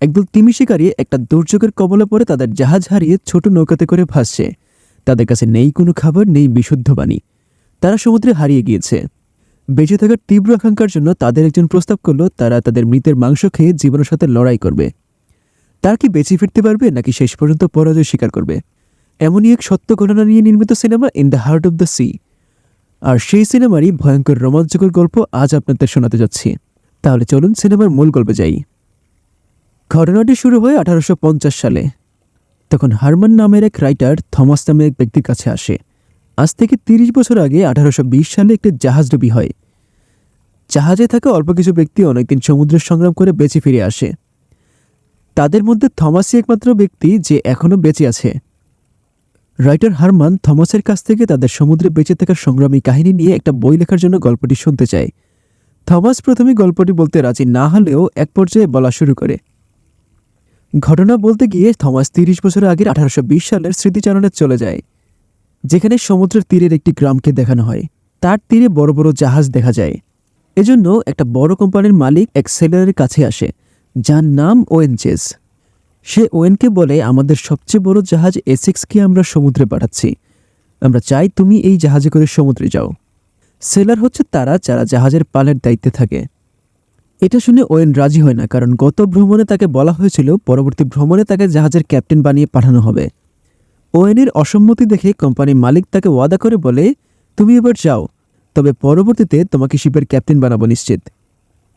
একদল তিমি শিকারী একটা দুর্যোগের কবলে পড়ে তাদের জাহাজ হারিয়ে ছোট নৌকাতে করে ভাসছে। তাদের কাছে নেই কোনো খাবার, নেই বিশুদ্ধ পানি। তারা সমুদ্রে হারিয়ে গিয়েছে। বেঁচে থাকার তীব্র আকাঙ্ক্ষার জন্য তাদের একজন প্রস্তাব করল, তারা তাদের মৃতের মাংস খেয়ে জীবনের সাথে লড়াই করবে। তারা কি বেঁচে ফিরতে পারবে, নাকি শেষ পর্যন্ত পরাজয় স্বীকার করবে? এমনই এক সত্য ঘটনা নিয়ে নির্মিত cinema in the heart of the sea. আর সেই সিনেমারই ভয়ঙ্কর রোমাঞ্চকর গল্প আজ আপনাদের শোনাতে যাচ্ছি। তাহলে চলুন সিনেমার মূল গল্পে যাই। ঘটনাটি শুরু হয় আঠারোশো পঞ্চাশ সালে। তখন হারমান নামের এক রাইটার থমাস নামে এক ব্যক্তির কাছে আসে। আজ থেকে তিরিশ বছর আগে আঠারোশো বিশ সালে একটি জাহাজডুবি হয়। জাহাজে থাকা অল্প কিছু ব্যক্তি অনেকদিন সমুদ্রের সংগ্রাম করে বেঁচে ফিরে আসে। তাদের মধ্যে থমাসই একমাত্র ব্যক্তি যে এখনও বেঁচে আছে। রাইটার হারমান থমাসের কাছ থেকে তাদের সমুদ্রে বেঁচে থাকার সংগ্রামী কাহিনী নিয়ে একটা বই লেখার জন্য গল্পটি শুনতে চায়। থমাস প্রথমে গল্পটি বলতে রাজি না হলেও এক পর্যায়ে বলা শুরু করে। ঘটনা বলতে গিয়ে থমাস তিরিশ বছর আগের আঠারোশো বিশ সালের স্মৃতিচারণে চলে যায়, যেখানে সমুদ্রের তীরের একটি গ্রামকে দেখানো হয়। তার তীরে বড় বড় জাহাজ দেখা যায়। এজন্য একটা বড় কোম্পানির মালিক এক সেলারের কাছে আসে, যার নাম ওয়েনচেস সে ওয়েনকে বলে, আমাদের সবচেয়ে বড় জাহাজ এসিক্সকে আমরা সমুদ্রে পাঠাচ্ছি। আমরা চাই তুমি এই জাহাজে করে সমুদ্রে যাও। সেলার হচ্ছে তারা যারা জাহাজের পালের দায়িত্বে থাকে। এটা শুনে ওয়েন রাজি হয় না, কারণ গত ভ্রমণে তাকে বলা হয়েছিল পরবর্তী ভ্রমণে তাকে জাহাজের ক্যাপ্টেন বানিয়ে পাঠানো হবে। ওয়েনের অসম্মতি দেখে কোম্পানির মালিক তাকে ওয়াদা করে বলে, তুমি এবার যাও, তবে পরবর্তীতে তোমাকে শিপের ক্যাপ্টেন বানাবো নিশ্চিত।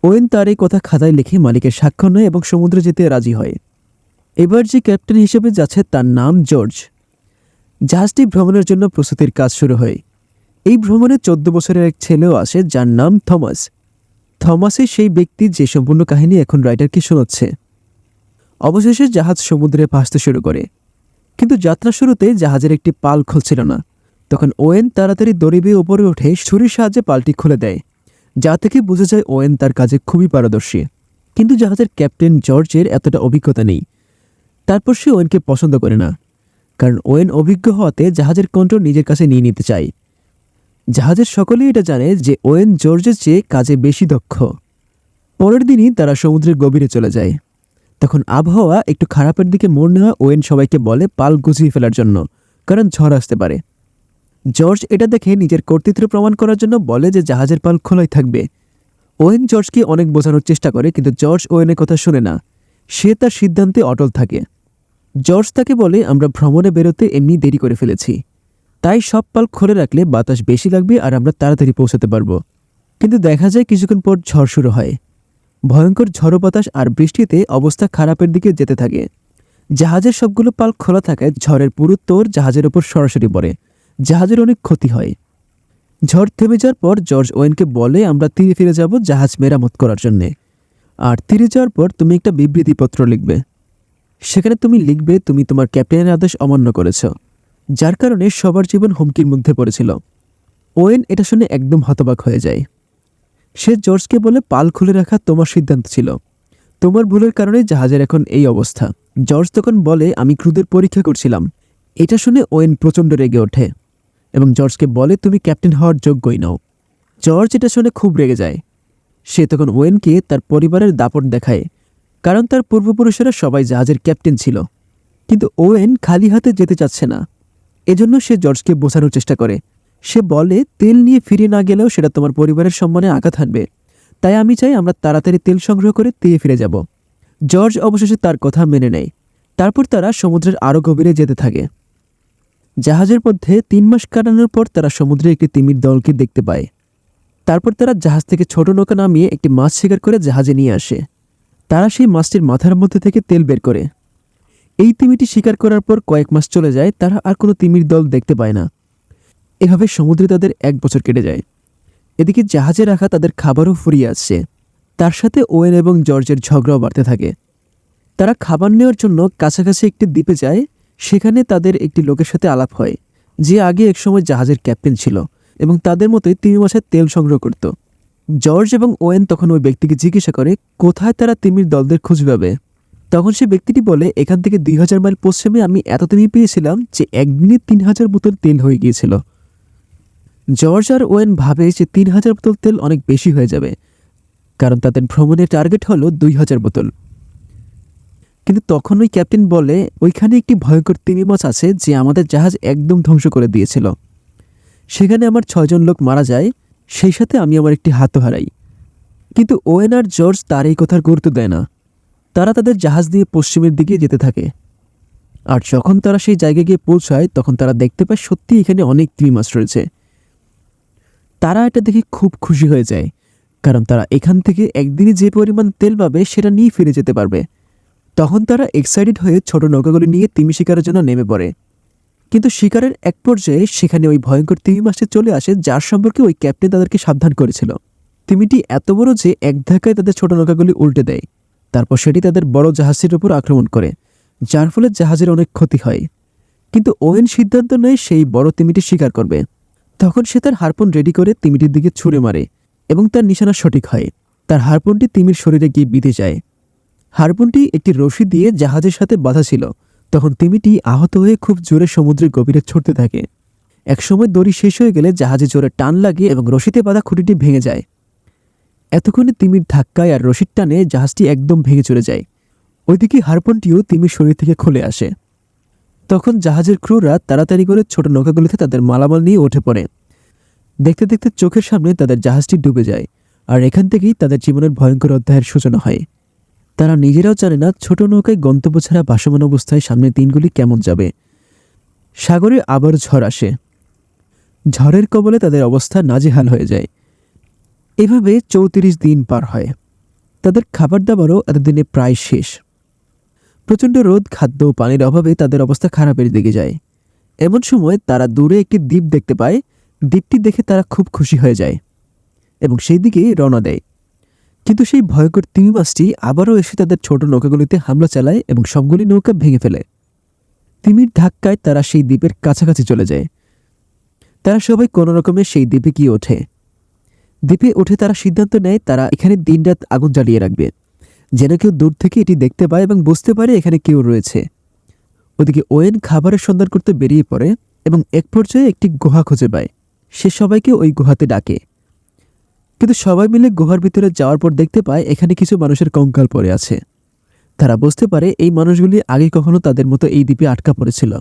ওয়েন তার এই কথা খাতায় লিখে মালিকের স্বাক্ষর নেয় এবং সমুদ্রে যেতে রাজি হয়। এবার যে ক্যাপ্টেন হিসেবে যাচ্ছে তার নাম জর্জ। জাহাজটি ভ্রমণের জন্য প্রস্তুতির কাজ শুরু হয়। এই ভ্রমণে চোদ্দ বছরের এক ছেলেও আসে যার নাম থমাস। থমাসই সেই ব্যক্তি যে সম্পূর্ণ কাহিনী এখন রাইটারকে শোনাচ্ছে। অবশেষে জাহাজ সমুদ্রে ভাসতে শুরু করে। কিন্তু যাত্রা শুরুতে জাহাজের একটি পাল খুলছিল না। তখন ওয়েন তাড়াতাড়ি দড়ি বেয়ে উপরে উঠে ছুরির সাহায্যে পালটি খুলে দেয়, যা থেকে বোঝা যায় ওয়েন তার কাজে খুবই পারদর্শী। কিন্তু জাহাজের ক্যাপ্টেন জর্জের এতটা অভিজ্ঞতা নেই। তারপর সে ওয়েনকে পছন্দ করে না। কারণ ওয়েন অভিজ্ঞ হওয়াতে জাহাজের কন্ট্রোল নিজের কাছে নিয়ে নিতে চায়। জাহাজের সকলেই এটা জানে যে ওয়েন জর্জের চেয়ে কাজে বেশি দক্ষ। পরের দিনই তারা সমুদ্রের গভীরে চলে যায়। তখন আবহাওয়া একটু খারাপের দিকে মোড় নেওয়া ওয়েন সবাইকে বলে পাল গুছিয়ে ফেলার জন্য, কারণ ঝড় আসতে পারে। জর্জ এটা দেখে নিজের কর্তৃত্ব প্রমাণ করার জন্য বলে যে জাহাজের পাল খোলাই থাকবে। ওয়েন জর্জকে অনেক বোঝানোর চেষ্টা করে, কিন্তু জর্জ ওয়েনের কথা শুনে না। সে তার সিদ্ধান্তে অটল থাকে। জর্জ তাকে বলে, আমরা ভ্রমণে বেরোতে এমনি দেরি করে ফেলেছি। তাই সব পাল খুলে রাখলে বাতাস বেশি লাগবে আর আমরা তাড়াতাড়ি পৌঁছাতে পারব। কিন্তু দেখা যায় কিছুক্ষণ পর ঝড় শুরু হয়। ভয়ঙ্কর ঝড়ো বাতাস আর বৃষ্টিতে অবস্থা খারাপের দিকে যেতে থাকে। জাহাজের সবগুলো পাল খোলা থাকায় ঝড়ের পুরো তোর জাহাজের ওপর সরাসরি পড়ে। জাহাজের অনেক ক্ষতি হয়। ঝড় থেমে যাওয়ার পর জর্জ ওয়েনকে বলে আমরা তীরে ফিরে যাব জাহাজ মেরামত করার জন্যে। আর তীরে যাওয়ার পর তুমি একটা বিবৃতিপত্র লিখবে। সেখানে তুমি লিখবে তুমি তোমার ক্যাপ্টেনের আদেশ অমান্য করেছ। যার কারণে সবার জীবন হুমকির মধ্যে পড়েছিল। ওয়েন এটা শুনে একদম হতবাক হয়ে যায়। সে জর্জকে বলে, পাল খুলে রাখা তোমার সিদ্ধান্ত ছিল। তোমার ভুলের কারণে জাহাজের এখন এই অবস্থা। জর্জ তখন বলে, আমি ক্রুদের পরীক্ষা করছিলাম। এটা শুনে ওয়েন প্রচণ্ড রেগে ওঠে এবং জর্জকে বলে, তুমি ক্যাপ্টেন হওয়ার যোগ্যই নও। জর্জ এটা শুনে খুব রেগে যায়। সে তখন ওয়েনকে তার পরিবারের দাপট দেখায়, কারণ তার পূর্বপুরুষেরা সবাই জাহাজের ক্যাপ্টেন ছিল। কিন্তু ওয়েন খালি হাতে যেতে চাচ্ছে না। এজন্য সে জর্জকে বোঝানোর চেষ্টা করে। সে বলে, তেল নিয়ে ফিরে না গেলেও সেটা তোমার পরিবারের সম্মানে আঘাত হানবে। তাই আমি চাই আমরা তাড়াতাড়ি তেল সংগ্রহ করে তেয়ে ফিরে যাব। জর্জ অবশেষে তার কথা মেনে নেয়। তারপর তারা সমুদ্রের আরও গভীরে যেতে থাকে। জাহাজের মধ্যে তিন মাস কাটানোর পর তারা সমুদ্রে একটি তিমির দলকে দেখতে পায়। তারপর তারা জাহাজ থেকে ছোট নৌকা নামিয়ে একটি মাছ শিকার করে জাহাজে নিয়ে আসে। তারা সেই মাছটির মাথার মধ্যে থেকে তেল বের করে। এই তিমিটি শিকার করার পর কয়েক মাস চলে যায়, তারা আর কোনো তিমির দল দেখতে পায় না। এভাবে সমুদ্রে তাদের এক বছর কেটে যায়। এদিকে জাহাজে রাখা তাদের খাবারও ফুরিয়ে আসছে। তার সাথে ওয়েন এবং জর্জের ঝগড়াও বাড়তে থাকে। তারা খাবার নেওয়ার জন্য কাছাকাছি একটি দ্বীপে যায়, সেখানে তাদের একটি লোকের সাথে আলাপ হয়, যে আগে একসময় জাহাজের ক্যাপ্টেন ছিল এবং তাদের মতোই তিমি মাসের তেল সংগ্রহ করত। জর্জ এবং ওয়েন তখন ওই ব্যক্তিকে জিজ্ঞাসা করে, কোথায় তারা তিমির দলদের খোঁজ পাবে? তখন সে ব্যক্তিটি বলে, এখান থেকে দুই হাজার মাইল পশ্চিমে আমি এত তিমি পেয়েছিলাম যে একদিনে তিন হাজার বোতল তেল হয়ে গিয়েছিল। জর্জ আর ওয়েন ভাবে যে তিন হাজার বোতল তেল অনেক বেশি হয়ে যাবে, কারণ তাদের ভ্রমণের টার্গেট হলো দুই হাজার বোতল। কিন্তু তখন ওই ক্যাপ্টেন বলে, ওইখানে একটি ভয়ঙ্কর তিমি মাছ আছে যে আমাদের জাহাজ একদম ধ্বংস করে দিয়েছিল। সেখানে আমার ছয়জন লোক মারা যায়, সেই সাথে আমি আমার একটি হাতও হারাই। কিন্তু ওয়েন আর জর্জ তার এই কথার গুরুত্ব দেয় না। তারা তাদের জাহাজ দিয়ে পশ্চিমের দিকে যেতে থাকে। আর যখন তারা সেই জায়গায় গিয়ে পৌঁছায়, তখন তারা দেখতে পায় সত্যি এখানে অনেক তিমি মাছ রয়েছে। তারা এটা দেখে খুব খুশি হয়ে যায়, কারণ তারা এখান থেকে একদিনে যে পরিমাণ তেল পাবে সেটা নিয়ে ফিরে যেতে পারবে। তখন তারা এক্সাইটেড হয়ে ছোট নৌকাগুলি নিয়ে তিমি শিকারের জন্য নেমে পড়ে। কিন্তু শিকারের এক পর্যায়ে সেখানে ওই ভয়ঙ্কর তিমি মাসে চলে আসে, যার সম্পর্কে ওই ক্যাপ্টেন তাদেরকে সাবধান করেছিল। তিমিটি এত বড় যে এক ধাক্কায় তাদের ছোট নৌকাগুলি উল্টে দেয়। তারপর সেটি তাদের বড় জাহাজের উপর আক্রমণ করে, যার ফলে জাহাজের অনেক ক্ষতি হয়। কিন্তু ওয়েন সিদ্ধান্ত নেয় সেই বড় তিমিটি শিকার করবে। তখন সে তার হারপন রেডি করে তিমিটির দিকে ছুঁড়ে মারে এবং তার নিশানা সঠিক হয়। তার হারপনটি তিমির শরীরে গিয়ে বিঁধে যায়। হারপনটি একটি রশি দিয়ে জাহাজের সাথে বাঁধা ছিল। তখন তিমিটি আহত হয়ে খুব জোরে সমুদ্রের গভীরে ছড়তে থাকে। একসময় দড়ি শেষ হয়ে গেলে জাহাজে জোরে টান লাগে এবং রশিতে বাঁধা খুঁটিটি ভেঙে যায়। এতক্ষণে তিমির ধাক্কায় আর রশির টানে জাহাজটি একদম ভেঙে চলে যায়। ওইদিকে হারপনটিও তিমির শরীর থেকে খুলে আসে। তখন জাহাজের ক্রুরা তাড়াতাড়ি করে ছোট নৌকাগুলিতে তাদের মালামাল নিয়ে উঠে পড়ে। দেখতে দেখতে চোখের সামনে তাদের জাহাজটি ডুবে যায় আর এখান থেকেই তাদের জীবনের ভয়ঙ্কর অধ্যায়ের সূচনা হয়। তারা নিজেরাও জানে না ছোট নৌকায় গন্তব্য ছাড়া ভাসমান অবস্থায় সামনে দিনগুলি কেমন যাবে। সাগরে আবার ঝড় আসে। ঝড়ের কবলে তাদের অবস্থা নাজেহাল হয়ে যায়। এভাবে চৌত্রিশ দিন পার হয়। তাদের খাবার দাবারও এতদিনে প্রায় শেষ। প্রচণ্ড রোদ, খাদ্য ও পানির অভাবে তাদের অবস্থা খারাপের দিকে যায়। এমন সময় তারা দূরে একটি দ্বীপ দেখতে পায়। দ্বীপটি দেখে তারা খুব খুশি হয়ে যায় এবং সেই দিকেই রওনা দেয়। কিন্তু সেই ভয়ঙ্কর তিমি মাছটি আবারও এসে তাদের ছোট নৌকাগুলিতে হামলা চালায় এবং সবগুলি নৌকা ভেঙে ফেলে। তিমির ধাক্কায় তারা সেই দ্বীপের কাছাকাছি চলে যায়। তারা সবাই কোনো রকমে সেই দ্বীপে গিয়ে ওঠে। দ্বীপে উঠে তারা সিদ্ধান্ত নেয়, তারা এখানে দিনরাত আগুন জ্বালিয়ে রাখবে। যেন কেউ দূর থেকে এটি দেখতে পায় এবং বুঝতে পারে এখানে কেউ রয়েছে। ওদিকে ওয়েন খাবারের সন্ধান করতে বেরিয়ে পড়ে এবং এক পর্যায়ে একটি গুহা খুঁজে পায়। সে সবাইকে ওই গুহাতে ডাকে। কিন্তু সবাই মিলে গুহার ভিতরে যাওয়ার পর দেখতে পায় এখানে কিছু মানুষের কঙ্কাল পড়ে আছে। তারা বুঝতে পারে এই মানুষগুলি আগে কখনো তাদের মতো এই দ্বীপে আটকা পড়েছিল।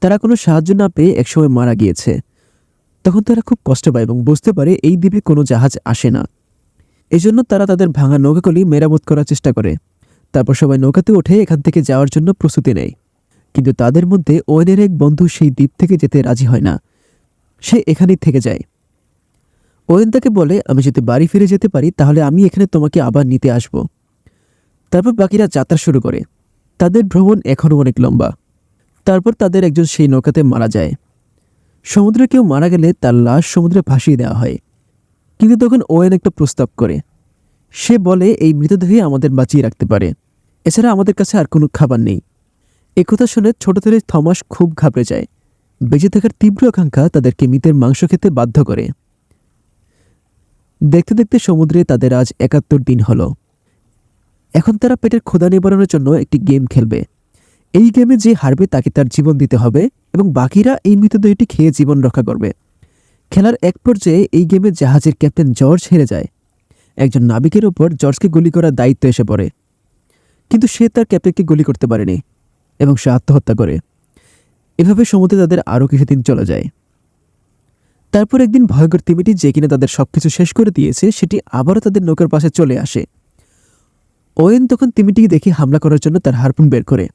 তারা কোনো সাহায্য না পেয়ে একসময় মারা গিয়েছে। তখন তারা খুব কষ্ট পায় এবং বুঝতে পারে এই দ্বীপে কোনো জাহাজ আসে না। এজন্য তারা তাদের ভাঙা নৌকাগুলি মেরামত করার চেষ্টা করে। তারপর সবাই নৌকাতে উঠে এখান থেকে যাওয়ার জন্য প্রস্তুতি নেয়। কিন্তু তাদের মধ্যে ওয়েনের এক বন্ধু সেই দ্বীপ থেকে যেতে রাজি হয় না। সে এখানেই থেকে যায়। ওয়েন তাকে বলে, আমি যদি বাড়ি ফিরে যেতে পারি, তাহলে আমি এখানে তোমাকে আবার নিতে আসব। তারপর বাকিরা যাত্রা শুরু করে। তাদের ভ্রমণ এখনও অনেক লম্বা। তারপর তাদের একজন সেই নৌকাতে মারা যায়। সমুদ্রে কেউ মারা গেলে তার লাশ সমুদ্রে ভাসিয়ে দেওয়া হয়। কিন্তু তখন ওয়েন একটা প্রস্তাব করে। সে বলে, এই মৃতদেহই আমাদের বাঁচিয়ে রাখতে পারে। এছাড়া আমাদের কাছে আর কোনো খাবার নেই। একথা শুনে ছোট থেকে থমাস খুব ঘাবড়ে যায়। বেঁচে থাকার তীব্র আকাঙ্ক্ষা তাদেরকে মৃতের মাংস খেতে বাধ্য করে। দেখতে দেখতে সমুদ্রে তাদের আজ একাত্তর দিন হলো। এখন তারা পেটের ক্ষুধা নিবারণের জন্য একটি গেম খেলবে। এই গেমে যে হারবে তাকে তার জীবন দিতে হবে এবং বাকিরা এই মৃতদেহটি খেয়ে জীবন রক্ষা করবে। খেলার এক পর্যায়ে এই গেমে জাহাজের ক্যাপ্টেন জর্জ হেরে যায়। একজন নাবিকের ওপর জর্জকে গুলি করার দায়িত্ব এসে পড়ে। কিন্তু সে তার ক্যাপ্টেনকে গুলি করতে পারেনি এবং সে আত্মহত্যা করে। এভাবে সমুদ্রে তাদের আরও কিছুদিন চলে যায়। তারপর একদিন ভয়ঙ্কর তিমিটি যে কিনা তাদের সবকিছু শেষ করে দিয়েছে, সেটি আবারও তাদের নৌকার পাশে চলে আসে। ওয়েন তখন তিমিটিকে দেখে হামলা করার জন্য তার হারপুন বের করে।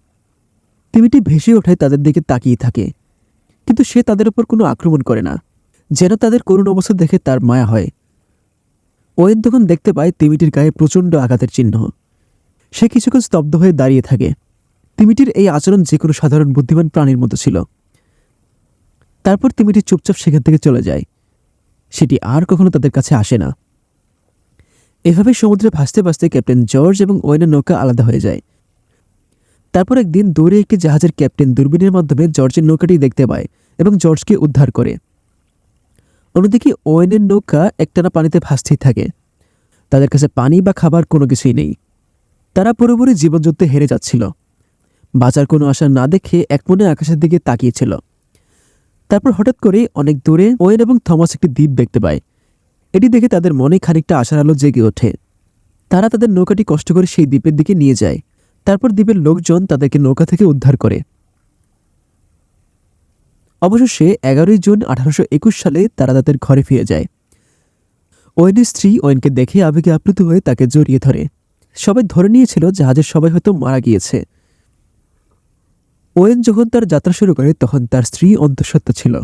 তিমিটি ভেসে ওঠায় তাদের দিকে তাকিয়ে থাকে। কিন্তু সে তাদের উপর কোনো আক্রমণ করে না। যেন তাদের করুণ অবস্থা দেখে তার মায়া হয়। ওয়েন তখন দেখতে পায় তিমিটির গায়ে প্রচণ্ড আঘাতের চিহ্ন। সে কিছুক্ষণ স্তব্ধ হয়ে দাঁড়িয়ে থাকে। তিমিটির এই আচরণ যে কোনো সাধারণ বুদ্ধিমান প্রাণীর মতো ছিল। তারপর তিমিটি চুপচাপ সেখান থেকে চলে যায়। সেটি আর কখনো তাদের কাছে আসে না। এভাবে সমুদ্রে ভাসতে ভাসতে ক্যাপ্টেন জর্জ এবং ওয়েনের নৌকা আলাদা হয়ে যায়। তারপর একদিন দূরে একটি জাহাজের ক্যাপ্টেন দূরবীনের মাধ্যমে জর্জের নৌকাটি দেখতে পায় এবং জর্জকে উদ্ধার করে। অন্যদিকে ওয়েনের নৌকা একটানা পানিতে ভাসতেই থাকে। তাদের কাছে পানি বা খাবার কোনো কিছুই নেই। তারা পুরোপুরি জীবনযুদ্ধে হেরে যাচ্ছিল। বাঁচার কোনো আশা না দেখে এক মনে আকাশের দিকে তাকিয়েছিল। তারপর হঠাৎ করে অনেক দূরে ওয়েন এবং থমাস একটি দ্বীপ দেখতে পায়। এটি দেখে তাদের মনে খানিকটা আশার আলো জেগে ওঠে। তারা তাদের নৌকাটি কষ্ট করে সেই দ্বীপের দিকে নিয়ে যায়। তারপর দ্বীপের লোকজন তাদেরকে নৌকা থেকে উদ্ধার করে। অবশেষে এগারোই জুন আঠারোশো একুশ সালে তারা তাদের ঘরে ফিরে যায়। ওয়েনের স্ত্রী ওয়েনকে দেখে আবেগে আপ্লুত হয়ে তাকে জড়িয়ে ধরে। সবাই ধরে নিয়েছিল জাহাজের সবাই হয়তো মারা গিয়েছে। ওয়েন যখন তার যাত্রা শুরু করে তখন তার স্ত্রী অন্তঃসত্ত্বা ছিল।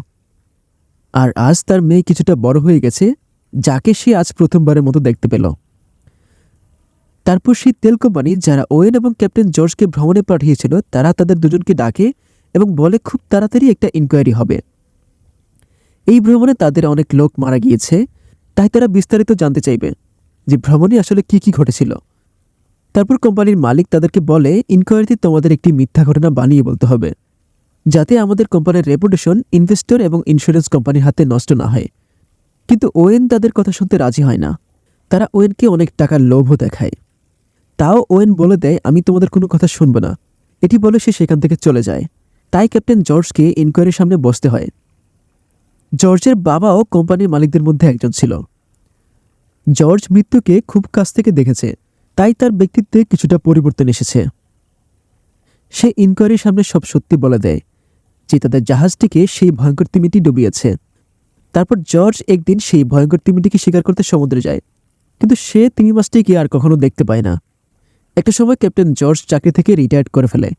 আর আজ তার মেয়ে কিছুটা বড় হয়ে গেছে, যাকে সে আজ প্রথমবারের মতো দেখতে পেল। তারপর সেই তেল কোম্পানি যারা ওয়েন এবং ক্যাপ্টেন জর্জকে ভ্রমণে পাঠিয়েছিল, তারা তাদের দুজনকে ডাকে এবং বলে, খুব তাড়াতাড়ি একটা ইনকোয়ারি হবে। এই ভ্রমণে তাদের অনেক লোক মারা গিয়েছে, তাই তারা বিস্তারিত জানতে চাইবে যে ভ্রমণে আসলে কি কি ঘটেছিল। তারপর কোম্পানির মালিক তাদেরকে বলে ইনকোয়ারিতে তোমাদের একটি মিথ্যা ঘটনা বানিয়ে বলতে হবে, যাতে আমাদের কোম্পানির রেপুটেশন ইনভেস্টর এবং ইন্স্যুরেন্স কোম্পানির হাতে নষ্ট না হয়। কিন্তু ওয়েন তাদের কথা শুনতে রাজি হয় না। তারা ওয়েনকে অনেক টাকার লোভও দেখায়। তাও ওয়েন বলে দেয়, আমি তোমাদের কোনো কথা শুনব না। এটি বলে সে সেখান থেকে চলে যায়। তাই ক্যাপ্টেন জর্জকে ইনকোয়ারির সামনে বসতে হয়। জর্জের বাবাও কোম্পানির মালিকদের মধ্যে একজন ছিল। জর্জ মৃত্যুকে খুব কাছ থেকে দেখেছে, তাই তার ব্যক্তিত্বে কিছুটা পরিবর্তন এসেছে। সে ইনকোয়ারির সামনে সব সত্যি বলে দেয়, যে তাদের জাহাজটিকে সেই ভয়ঙ্কর তিমিটি ডুবিয়েছে। তারপর জর্জ একদিন সেই ভয়ঙ্কর তিমিটিকে শিকার করতে সমুদ্রে যায়, কিন্তু সে তিমি মাছটিকে আর কখনো দেখতে পায় না। একটা সময় ক্যাপ্টেন জর্জ চাকরি থেকে রিটায়ার্ড করে ফেলে।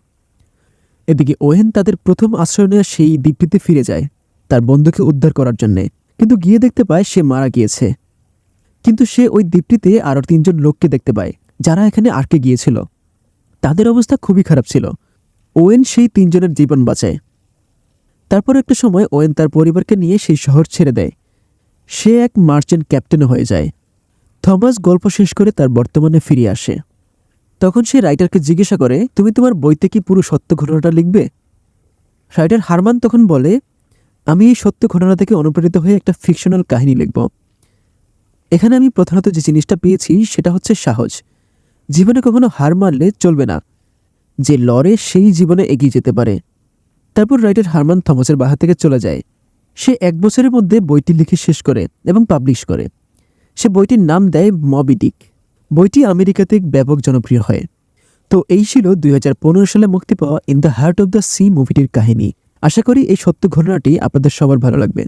এদিকে ওয়েন তাদের প্রথম আশ্রয় নেওয়া সেই দ্বীপটিতে ফিরে যায়, তার বন্ধুকে উদ্ধার করার জন্যে। কিন্তু গিয়ে দেখতে পায় সে মারা গিয়েছে। কিন্তু সে ওই দ্বীপটিতে আরও তিনজন লোককে দেখতে পায়, যারা এখানে আটকে গিয়েছিল। তাদের অবস্থা খুবই খারাপ ছিল। ওয়েন সেই তিনজনের জীবন বাঁচায়। তারপর একটা সময় ওয়েন তার পরিবারকে নিয়ে সেই শহর ছেড়ে দেয়। সে এক মার্চেন্ট ক্যাপ্টেনও হয়ে যায়। থমাস গল্প শেষ করে তার বর্তমানে ফিরে আসে। তখন সে রাইটারকে জিজ্ঞাসা করে, তুমি তোমার বইতে কি পুরো সত্য ঘটনাটা লিখবে? রাইটার হারমান তখন বলে, আমি এই সত্য ঘটনা থেকে অনুপ্রাণিত হয়ে একটা ফিকশনাল কাহিনী লিখব। এখানে আমি প্রধানত যে জিনিসটা পেয়েছি সেটা হচ্ছে সাহস। জীবনে কখনো হার মারলে চলবে না। যে লড়ে সেই জীবনে এগিয়ে যেতে পারে। তারপর রাইটার হারমান থমাসের বাহা থেকে চলে যায়। সে এক বছরের মধ্যে বইটি লিখে শেষ করে এবং পাবলিশ করে। সে বইটির নাম দেয় মবিডিক বইটি আমেরিকাতে ব্যাপক জনপ্রিয় হয়। তো এই ছিল দুই হাজার পনেরো সালে মুক্তি পাওয়া in the heart of the sea মুভিটির কাহিনী। আশা করি এই সত্য ঘটনাটি আপনাদের সবার ভালো লাগবে।